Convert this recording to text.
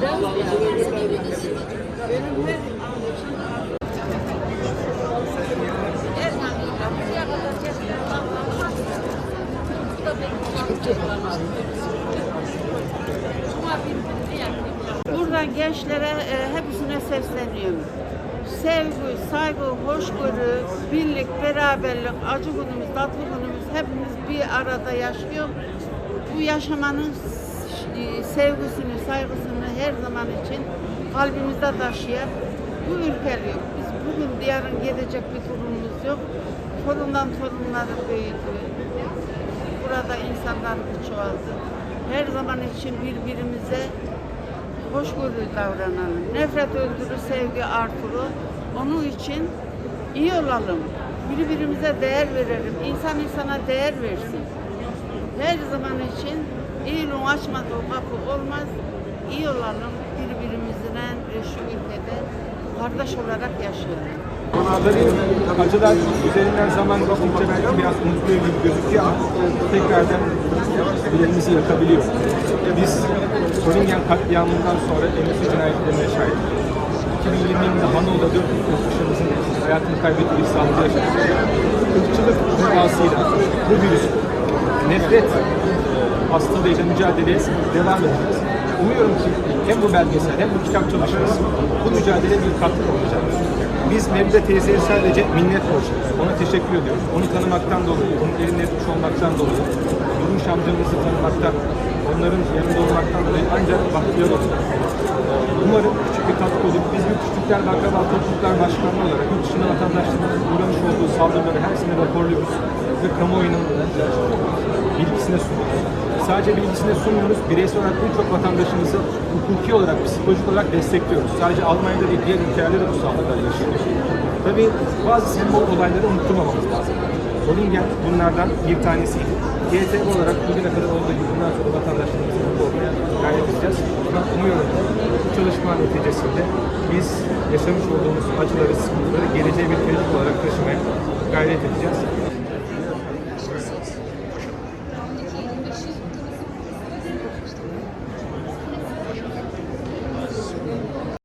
Buradan gençlere e, hepsine sesleniyorum. Sevgi, saygı, hoşgörü, birlik, beraberlik, acı günümüz, tatlı günümüz hepimiz bir arada yaşıyor. Bu yaşamanın sevgisini, saygısını her zaman için kalbimizde taşıyan bu ülkeliyor. Biz bugün yarın gelecek bir durumumuz yok. Torundan torunları büyüdü. Burada insanlar çoğaldı. Her zaman için birbirimize hoşgörülü davranalım. Nefret öldürür, sevgi artırır. Onun için iyi olalım. Birbirimize değer verelim. İnsan insana değer versin. Her zaman için iyiliğin açmadığı kapı olmaz. İyi olalım. Birbirimizle şu ülkede kardeş olarak yaşayalım. Tabii acılar üzerinden zaman geçtikçe belki biraz unutuluyor gibi gözüküyor tekrardan elimizi yakabiliyor. Biz Solingen katliamından sonra Endüstri cinayetlerine şahit olduk. 2020 yılında Hanol'da 4 yurttaşımızın hayatını kaybettiği bir saldırı yaşadık. Irkçılık vakasıyla bu virüs nefret e, hastalığıyla mücadeleye devam edeceğiz. Umuyorum ki hem bu belgesel hem bu kitap çalışması bu mücadele bir katkı olacak. Biz Mevlüde teyzeye sadece minnet borçluyuz. Ona teşekkür ediyoruz. Onu tanımaktan dolayı, onun elinde tutmuş olmaktan dolayı, Durmuş amcamızı tanımaktan, onların yanında olmaktan dolayı ancak bahtiyar olduk. Umarım küçük bir katkı olur. Biz bir küçükler ve akraba topluluklar başkanlığı olarak yurt dışında vatandaşlarımızın uğramış olduğu saldırıları her sene raporluyoruz ve kamuoyunun bilgisine sunuyoruz. Sadece bilgisine sunmuyoruz, bireysel olarak birçok vatandaşımızı hukuki olarak, psikolojik olarak destekliyoruz. Sadece Almanya'da değil, diğer ülkelerde de bu saldırılar yaşanıyor. Tabii bazı sembol olayları unutturmamamız lazım. Solingen bunlardan bir tanesiydi. GTV olarak bugüne kadar olduğu gibi bundan sonra vatandaşlarımızın mutlu olmaya gayret edeceğiz. Ama umuyorum ki bu çalışma neticesinde biz yaşamış olduğumuz acıları, sıkıntıları geleceğe bir kredit olarak taşımaya gayret edeceğiz.